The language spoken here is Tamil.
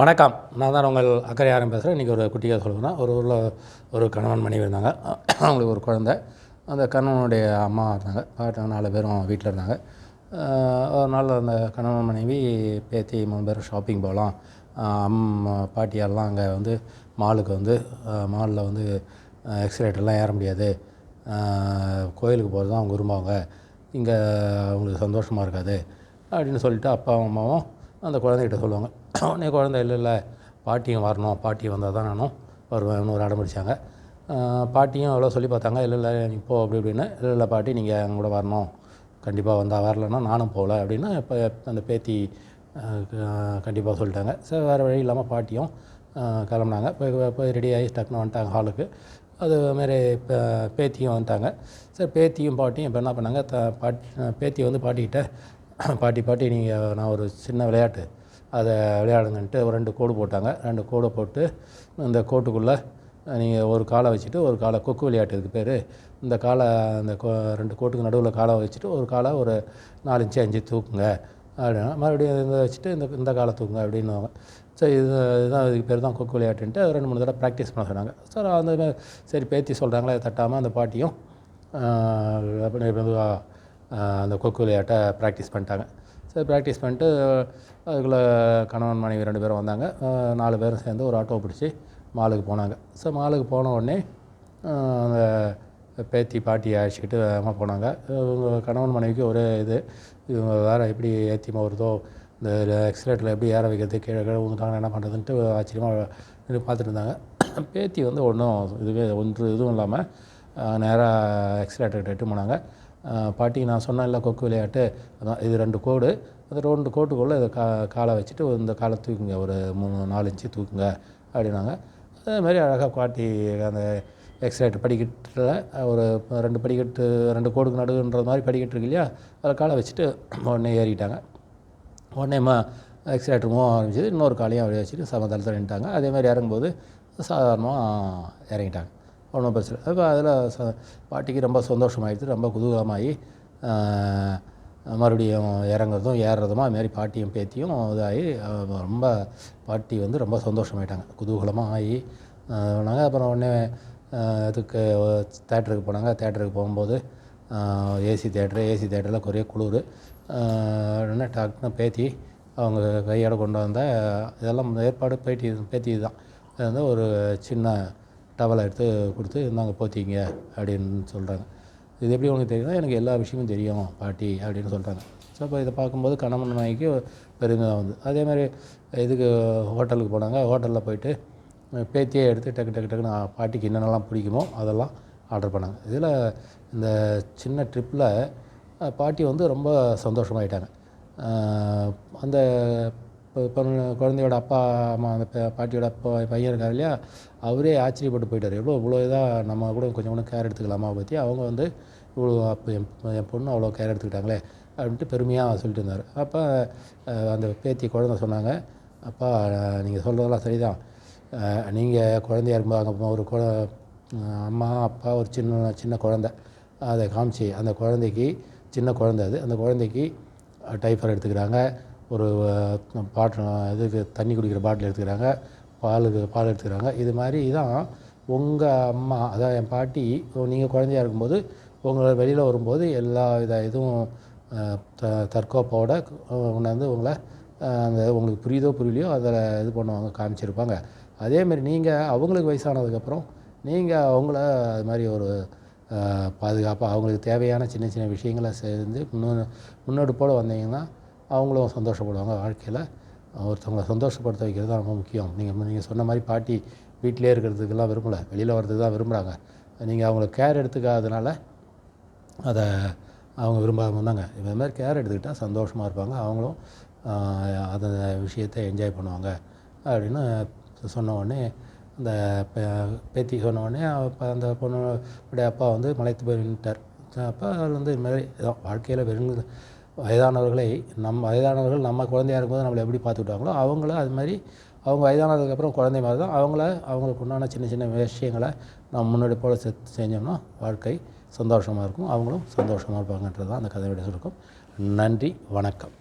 வணக்கம். நான் தான் உங்கள் அக்கறை யாரும் பேசுகிறேன் இன்றைக்கி ஒரு குட்டியாக சொல்லணும்னா ஒரு ஊரில் ஒரு கணவன் மனைவி இருந்தாங்க. அவங்களுக்கு ஒரு குழந்தை. அந்த கணவனுடைய அம்மா இருந்தாங்க. பாட்டு நாலு பேரும் வீட்டில் இருந்தாங்க. ஒரு நாள் அந்த கணவன் மனைவி பேத்தி மூணு பேரும் ஷாப்பிங் போகலாம். அம்மா பாட்டியெல்லாம் அங்கே வந்து மாலுக்கு வந்து மாலில் வந்து எக்ஸலேட்டர்லாம் ஏற முடியாது. கோயிலுக்கு போகிறது தான் அவங்க விரும்புவாங்க. இங்கே அவங்களுக்கு சந்தோஷமாக இருக்காது. அப்படின்னு சொல்லிட்டு அப்பாவும் அம்மாவும் அந்த குழந்தைகிட்ட சொல்லுவாங்க. உடனே குழந்தை இல்லை இல்லை பாட்டியும் வரணும். பாட்டி வந்தால் தான் நானும் வருவேன். ஒரு அடம் பிடிச்சாங்க. பாட்டியும் அவ்வளோ சொல்லி பார்த்தாங்க. இல்லை இல்லை நீ போ அப்படி இப்படின்னு. இல்லை இல்லை பாட்டி நீங்கள் எங்கள் கூட வரணும். கண்டிப்பாக வந்தால் வரலன்னா நானும் போகல அப்படின்னு இப்போ அந்த பேத்தி கண்டிப்பாக சொல்லிட்டாங்க. சரி வேறு வழி இல்லாமல் பாட்டியும் கிளம்புனாங்க. போய் போய் ரெடி ஆகி டக்குன்னு வந்துட்டாங்க ஹாலுக்கு அது மாரி இப்போ பேத்தியும் வந்துட்டாங்க. சரி பேத்தியும் பாட்டியும் இப்போ என்ன பண்ணாங்க? த பாட்டி பேத்தி வந்து பாட்டிக்கிட்ட பாட்டி பாட்டி நீங்கள் நான் ஒரு சின்ன விளையாட்டு. அதை விளையாடுங்கன்ட்டு ஒரு ரெண்டு கோடு போட்டாங்க. ரெண்டு கோடை போட்டு இந்த கோட்டுக்குள்ளே நீங்கள் ஒரு காலை வச்சுட்டு ஒரு காலை கொக்கு விளையாட்டு இதுக்கு பேர். இந்த காலை அந்த கோ ரெண்டு கோட்டுக்கு நடுவில் காலை வச்சுட்டு ஒரு காலை ஒரு நாலு இன்ச்சு அஞ்சு தூக்குங்க. அப்படின்னா மறுபடியும் இதை வச்சுட்டு இந்த இந்த காலை தூக்குங்க அப்படின்னுவாங்க. சரி இது இதுதான் இதுக்கு பேர் தான் கொக்கு விளையாட்டுன்ட்டு அது ரெண்டு மூணு தடவை ப்ராக்டிஸ் பண்ண சொன்னாங்க. ஸோ அந்த சரி பேத்தி சொல்கிறாங்களே தட்டாமல் அந்த பாட்டியும் அப்படி அந்த கொக்கு விளையாட்டை ப்ராக்டிஸ் பண்ணிட்டாங்க. சரி ப்ராக்டிஸ் பண்ணிட்டு அதுக்குள்ளே கணவன் மனைவி ரெண்டு பேரும் வந்தாங்க. நாலு பேரும் சேர்ந்து ஒரு ஆட்டோ பிடிச்சி மாலுக்கு போனாங்க. ஸோ மாலுக்கு போன உடனே அந்த பேத்தி பாட்டி அழைச்சிக்கிட்டு வேகமாக போனாங்க. இவங்க கணவன் மனைவிக்கு ஒரே இது. இவங்க வேறு எப்படி ஏற்றி வருதோ இந்த எக்ஸலேட்டரில் எப்படி ஏற வைக்கிறது கீழே கீழே விழுந்துட்டாங்க என்ன பண்ணுறதுன்ட்டு ஆச்சரியமாக நின்று பார்த்துட்டு இருந்தாங்க. பேத்தி வந்து ஒன்றும் இதுவே ஒன்று இதுவும் இல்லாமல் நேராக எக்ஸலேட்டர் எட்டு போனாங்க. பாட்டி நான் சொன்னேன்ல கொக்கு விளையாட்டு அதான் இது ரெண்டு கோடு. அது ரெண்டு கோட்டுக்குள்ளே இதை கா காலை வச்சுட்டு இந்த காலை தூக்குங்க ஒரு மூணு நாலு இன்ச்சு தூக்குங்க அப்படின்னாங்க. அதேமாதிரி அழகாக பாட்டி அந்த எக்ஸலேட்டர் படிக்கட்டில் ஒரு ரெண்டு படிக்கட்டு ரெண்டு கோடுக்கு நடுவுன்ற மாதிரி படிக்கட்டு இருக்கு இல்லையா அதில் காலை வச்சுட்டு உடனே ஏறிட்டாங்க. உடனே மா எக்ஸலேட்டர் மூவ் ஆரம்பிச்சது இன்னொரு காலையும் அப்படியே வச்சுட்டு சமதளத்தில் நின்ட்டாங்க அதே மாதிரி இறங்கும்போது சாதாரணமாக இறங்கிட்டாங்க. ஒன்றும் பிரச்சனை அப்போ அதில் ச பாட்டிக்கு ரொம்ப சந்தோஷமாயிடுச்சு. ரொம்ப குதூகலமாகி மறுபடியும் இறங்குறதும் ஏறுறதுமா அதுமாரி பாட்டியும் பேத்தியும் இதாகி ரொம்ப பாட்டி வந்து ரொம்ப சந்தோஷமாயிட்டாங்க. குதூகலமாக ஆகி போனாங்க அப்புறம் உடனே இதுக்கு தேட்டருக்கு போனாங்க. தேட்டருக்கு போகும்போது ஏசி தேட்டரு ஏசி தேட்டரில் ஒரே குளிர். உடனே டாக்டர்னு பேத்தி அவங்க கையோட கொண்டு வந்த இதெல்லாம் ஏற்பாடு பேட்டி பேத்தி தான் அது வந்து ஒரு சின்ன டவலை எடுத்து கொடுத்து இந்தாங்க போத்திங்க அப்படின்னு சொல்கிறாங்க இது எப்படி உனக்கு தெரியும்னா எனக்கு எல்லா விஷயமும் தெரியும் பாட்டி அப்படின்னு சொல்கிறாங்க ஸோ அப்போ இதை பார்க்கும்போது கணவன் நாய்க்கு பெருமை வந்து. அதே மாதிரி இதுக்கு ஹோட்டலுக்கு போனாங்க. ஹோட்டலில் போயிட்டு பேத்தியே எடுத்து டக்கு டக்கு டக்குன்னு பாட்டிக்கு என்னென்னலாம் பிடிக்குமோ அதெல்லாம் ஆர்டர் பண்ணாங்க. இதில் இந்த சின்ன ட்ரிப்பில் பாட்டி வந்து ரொம்ப சந்தோஷமாயிட்டாங்க. அந்த இப்போ பொண்ணு குழந்தையோட அப்பா அம்மா அந்த பாட்டியோட அப்பா பையன் இருக்கார் இல்லையா? அவரே ஆச்சரியப்பட்டு போயிட்டார். எவ்வளோ இவ்வளோ இதாக நம்ம கூட கொஞ்சம் கூட கேர் எடுத்துக்கலாமா பற்றி அவங்க வந்து இவ்வளோ அப்போ என் என் பொண்ணு அவ்வளோ கேர் எடுத்துக்கிட்டாங்களே அப்படின்ட்டு பெருமையாக சொல்லிட்டு இருந்தார். அப்போ அந்த பேத்தி குழந்தை சொன்னாங்க அப்பா நீங்கள் சொல்கிறதெல்லாம் சரிதான். நீங்கள் குழந்தையா இருக்கும்போது அங்கே ஒரு குழ அம்மா அப்பா ஒரு சின்ன சின்ன குழந்தை. அதை காமிச்சு அந்த குழந்தைக்கு சின்ன குழந்தை அது. அந்த குழந்தைக்கு டைஃபர் எடுத்துக்கிறாங்க. ஒரு பாட்டில் இதுக்கு தண்ணி குடிக்கிற பாட்டில் எடுத்துக்கிறாங்க பாலுக்கு பால் எடுத்துக்கிறாங்க. இது மாதிரி தான் உங்கள் அம்மா அதாவது என் பாட்டி நீங்கள் குழந்தையா இருக்கும்போது உங்களை வெளியில் வரும்போது எல்லா வித இதுவும் த தற்கோப்போட உணர்ந்து உங்களை அந்த உங்களுக்கு புரியுதோ புரியலையோ அதில் இது பண்ணுவாங்க காமிச்சிருப்பாங்க. அதேமாரி நீங்கள் அவங்களுக்கு வயசானதுக்கப்புறம் நீங்கள் அவங்கள அது மாதிரி ஒரு பாதுகாப்பாக அவங்களுக்கு தேவையான சின்ன சின்ன விஷயங்களை செஞ்சு முன்னோ முன்னெடுப்போடு வந்தீங்கன்னா அவங்களும் சந்தோஷப்படுவாங்க வாழ்க்கையில். ஒருத்தவங்களை சந்தோஷப்படுத்த வைக்கிறது தான் ரொம்ப முக்கியம். நீங்கள் நீங்கள் சொன்ன மாதிரி பாட்டி வீட்டிலே இருக்கிறதுக்கெல்லாம் விரும்பலை. வெளியில் வர்றதுக்கு தான் விரும்புகிறாங்க நீங்கள் அவங்கள கேர் எடுத்துக்காதனால அதை அவங்க விரும்பாமல் இருந்தாங்க. இந்த மாதிரி கேர் எடுத்துக்கிட்டால் சந்தோஷமாக இருப்பாங்க. அவங்களும் அந்த விஷயத்தை என்ஜாய் பண்ணுவாங்க. அப்படின்னு சொன்ன உடனே அந்த பே- பேத்தி சொன்ன உடனே அப்போ அந்த பொண்ணுடைய அப்பா வந்து மலைத்து போய் நின்றுட்டார் அப்போ அதில் வந்து இது மாதிரி வாழ்க்கையில் வெறும் வயதானவர்களை நம்ம வயதானவர்கள் நம்ம குழந்தையா இருக்கும்போது நம்மளை எப்படி பார்த்துக்கிட்டாங்களோ அவங்கள அது மாதிரி அவங்க வயதானதுக்கப்புறம் குழந்தை மாதிரி தான் அவங்கள அவங்களுக்கு உண்டான சின்ன சின்ன விஷயங்களை நம்ம முன்னாடி போல் செ செஞ்சோம்னா வாழ்க்கை சந்தோஷமாக இருக்கும். அவங்களும் சந்தோஷமாக இருப்பாங்கன்றது தான் அந்த கதையோட இருக்கும் நன்றி வணக்கம்.